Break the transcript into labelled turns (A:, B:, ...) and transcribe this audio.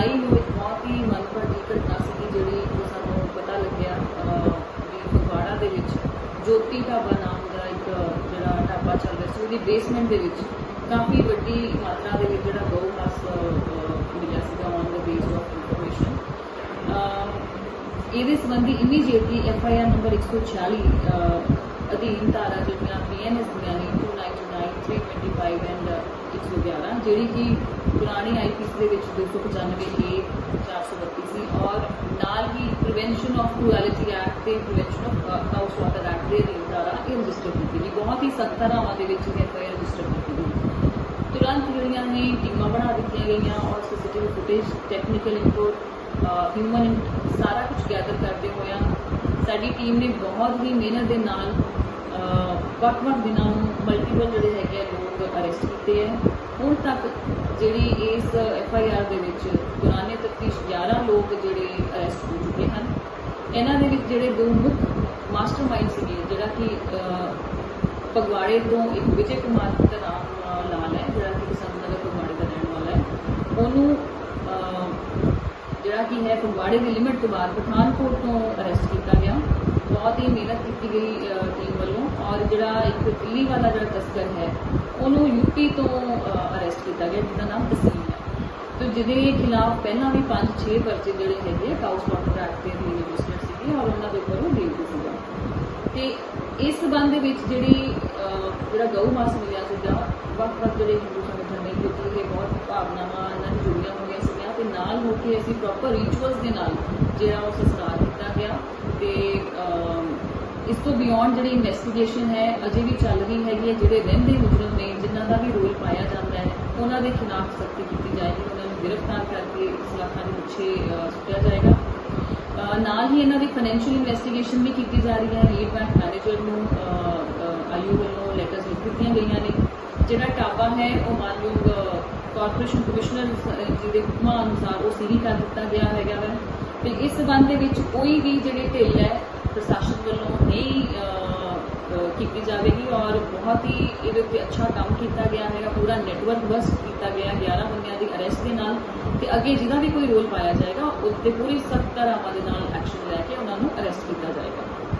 A: 2 ਜੁਲਾਈ ਨੂੰ ਇੱਕ ਬਹੁਤ ਹੀ ਮੰਦਭਾਗੀ ਘਟਨਾ ਸੀ ਜਿਹੜੀ ਜੋ ਸਾਨੂੰ ਪਤਾ ਲੱਗਿਆ ਅਹ, ਵੀ ਫਗਵਾੜਾ ਦੇ ਵਿੱਚ ਜੋਤੀ ਢਾਬਾ ਨਾਮ ਦਾ ਇੱਕ ਜਿਹੜਾ ਢਾਬਾ ਚੱਲ ਰਿਹਾ ਸੀ ਉਹਦੀ ਬੇਸਮੈਂਟ ਦੇ ਵਿੱਚ ਕਾਫੀ ਵੱਡੀ ਮਾਤਰਾ ਦੇ ਵਿੱਚ ਜਿਹੜਾ ਗਊ ਮਾਸ ਅਹ, ਮਿਲਿਆ ਸੀਗਾ on the base of information ਇਹਦੇ ਸੰਬੰਧੀ immediately F I R number 146 ਅਹ, ਅਧੀਨ ਧਾਰਾ ਜਿਹੜੀਆਂ ਪੀਐਨਐਸ ਦੀਆਂ ਨੇ 299 325 ਐਂਡ 111 ਜਿਹੜੀ ਕਿ ਪੁਰਾਣੀ ਆਈਪੀਸੀ ਦੇ ਵਿੱਚ 295 ਏ 432 ਸੀ ਔਰ ਨਾਲ ਹੀ ਪ੍ਰੀਵੈਂਸ਼ਨ ਆਫ ਕ੍ਰੂਐਲਿਟੀ ਐਕਟ ਤੇ prevention of house water act ਦੇ ਅਧੀਨ ਇਹ ਰਜਿਸਟਰ ਕੀਤੀ ਗਈ। ਬਹੁਤ ਹੀ ਸਖਤ ਧਾਰਾਵਾਂ ਦੇ ਵਿੱਚ ਇਹ ਐਫ ਆਈ ਆਰ ਰਜਿਸਟਰ ਕੀਤੀ ਗਈ। ਤੁਰੰਤ ਜਿਹੜੀਆਂ ਨੇ ਟੀਮਾਂ ਬਣਾ ਦਿੱਤੀਆਂ ਗਈਆਂ ਔਰ CCTV footage technical input human ਸਾਰਾ ਕੁਝ ਗੈਦਰ ਕਰਦੇ ਹੋਇਆ। ਸਾਡੀ ਟੀਮ ਨੇ ਬਹੁਤ ਹੀ ਮਿਹਨਤ ਦੇ ਨਾਲ ਵੱਖ-ਵੱਖ ਦਿਨਾਂ ਨੂੰ ਮਲਟੀਪਲ ਜਿਹੜੇ ਹੈਗੇ ਆ ਲੋਕ ਅਰੈਸਟ ਕੀਤੇ ਹੈ ਹੁਣ ਤੱਕ ਜਿਹੜੀ ਇਸ ਐਫ ਆਈ ਆਰ ਦੇ ਵਿੱਚ ਦੌਰਾਨੇ ਤਫਤੀਸ਼ 11 ਲੋਕ ਜਿਹੜੇ ਅਰੈਸਟ ਹੋ ਚੁੱਕੇ ਹਨ। ਇਹਨਾਂ ਦੇ ਵਿੱਚ ਜਿਹੜੇ ਦੋ ਮੁੱਖ ਮਾਸਟਰਮਾਈਂਡ ਸੀਗੇ ਜਿਹੜਾ ਕਿ ਅਹ, ਫਗਵਾੜੇ ਤੋਂ ਇੱਕ ਵਿਜੇ ਕੁਮਾਰ ਦਾ ਨਾਮ ਲਾਲ ਹੈ ਜਿਹੜਾ ਕਿ ਸੰਤਨਗਰ ਫਗਵਾੜੇ ਦਾ ਰਹਿਣ ਵਾਲਾ ਹੈ। ਉਹਨੂੰ ਜਿਹੜਾ ਕਿ ਹੈ ਫਗਵਾੜੇ ਦੀ ਲਿਮਿਟ ਤੋਂ ਬਾਅਦ ਪਠਾਨਕੋਟ ਤੋਂ ਅਰੈਸਟ ਕੀਤਾ ਗਿਆ। ਬਹੁਤ ਹੀ ਮਿਹਨਤ ਕੀਤੀ ਗਈ ਟੀਮ ਵੱਲੋਂ। ਜਿਹੜਾ ਇੱਕ ਦਿੱਲੀ ਵਾਲਾ ਜਿਹੜਾ ਤਸਕਰ ਹੈ, ਉਹਨੂੰ ਯੂਪੀ ਤੋਂ ਅਰੈਸਟ ਕੀਤਾ ਗਿਆ, ਜਿਹਦਾ ਨਾਮ ਤਸੀਮ ਹੈ। ਤੇ ਜਿਹਦੇ ਖਿਲਾਫ ਪਹਿਲਾਂ ਵੀ 5-6 ਪਰਚੇ ਜਿਹੜੇ ਹੈਗੇ ਕਾਊਸ ਵਾਟਰ ਐਕਟ ਦੇ ਅਧੀਨ ਰਜਿਸਟਰਡ ਸੀਗੇ ਔਰ ਉਹਨਾਂ ਦੇ ਉੱਪਰ ਉਹ ਬੇਇਲ ਸੀਗਾ। ਤੇ ਇਸ ਸਬੰਧ ਦੇ ਵਿੱਚ ਜਿਹੜੀ ਜਿਹੜਾ ਗਊ ਮਾਸ ਮਿਲਿਆ ਸੀਗਾ, ਵੱਖ-ਵੱਖ ਜਿਹੜੇ ਹਿੰਦੂ ਸੰਗਠਨ ਨੇ, ਕਿਉਂਕਿ ਇਹ ਬਹੁਤ ਭਾਵਨਾਵਾਂ ਨਾਲ ਜੁੜੀਆਂ ਹੋਈਆਂ ਸੀਗੀਆਂ, ਤੇ ਨਾਲ ਹੋ ਕੇ ਅਸੀਂ ਪ੍ਰੋਪਰ ਰਿਚੁਅਲਸ ਦੇ ਨਾਲ ਜਿਹੜਾ ਉਹ ਸੰਸਕਾਰ ਕੀਤਾ ਗਿਆ, ਤੇ ਇਸ ਤੋਂ ਬਿਯੋਂਡ ਜਿਹੜੀ ਇਨਵੈਸਟੀਗੇਸ਼ਨ ਹੈ, ਅਜੇ ਵੀ ਚੱਲ ਰਹੀ ਹੈਗੀ ਹੈ, ਜਿਹੜੇ ਰਹਿੰਦੇ ਮੁਜਰਮ ਨੇ, ਜਿਨ੍ਹਾਂ ਦਾ ਵੀ ਰੋਲ ਪਾਇਆ ਜਾਂਦਾ ਹੈ, ਉਹਨਾਂ ਦੇ ਖਿਲਾਫ ਸਖਤੀ ਕੀਤੀ ਜਾਏਗੀ, ਉਹਨਾਂ ਨੂੰ ਗ੍ਰਿਫਤਾਰ ਕਰਕੇ ਸਲਾਖਾਂ ਦੇ ਪਿੱਛੇ ਸੁੱਟਿਆ ਜਾਏਗਾ। ਨਾਲ ਹੀ ਇਹਨਾਂ ਦੀ ਫਾਈਨੈਂਸ਼ੀਅਲ ਇਨਵੈਸਟੀਗੇਸ਼ਨ ਵੀ ਕੀਤੀ ਜਾ ਰਹੀ ਹੈ ਲੀਡ ਬੈਂਕ ਮੈਨੇਜਰ ਨੂੰ ਆਯੂ ਵੱਲੋਂ ਲੈਟਰਸ ਲਿਖ ਦਿੱਤੀਆਂ ਗਈਆਂ ਨੇ। ਜਿਹੜਾ ਟਾਬਾ ਹੈ, ਉਹ ਮਾਨਯੋਗ ਕਾਰਪੋਰੇਸ਼ਨ ਕਮਿਸ਼ਨਰ ਜੀ ਦੇ ਹੁਕਮਾਂ ਅਨੁਸਾਰ ਉਹ ਸੀਲ ਕਰ ਦਿੱਤਾ ਗਿਆ ਹੈਗਾ ਵਾ। ਤੇ ਇਸ ਸਬੰਧ ਦੇ ਵਿੱਚ ਕੋਈ ਵੀ ਜਿਹੜੇ ਢਿੱਲ ਹੈ, ਪ੍ਰਸ਼ਾਸਨ ਕੀਤੀ ਜਾਵੇਗੀ ਔਰ ਬਹੁਤ ਹੀ ਇਹਦੇ ਉੱਤੇ ਅੱਛਾ ਕੰਮ ਕੀਤਾ ਗਿਆ ਹੈਗਾ। ਪੂਰਾ ਨੈਟਵਰਕ ਬਸ ਕੀਤਾ ਗਿਆ 11 ਬੰਦਿਆਂ ਦੀ ਅਰੈਸਟ ਦੇ ਨਾਲ ਤੇ ਅੱਗੇ ਜਿਹਦਾ ਵੀ ਕੋਈ ਰੋਲ ਪਾਇਆ ਜਾਏਗਾ ਉਸ ਤੇ ਪੂਰੀ ਸਖਤ ਧਾਰਾਵਾਂ ਦੇ ਨਾਲ ਐਕਸ਼ਨ ਲੈ ਕੇ ਉਹਨਾਂ ਨੂੰ ਅਰੈਸਟ ਕੀਤਾ ਜਾਏਗਾ।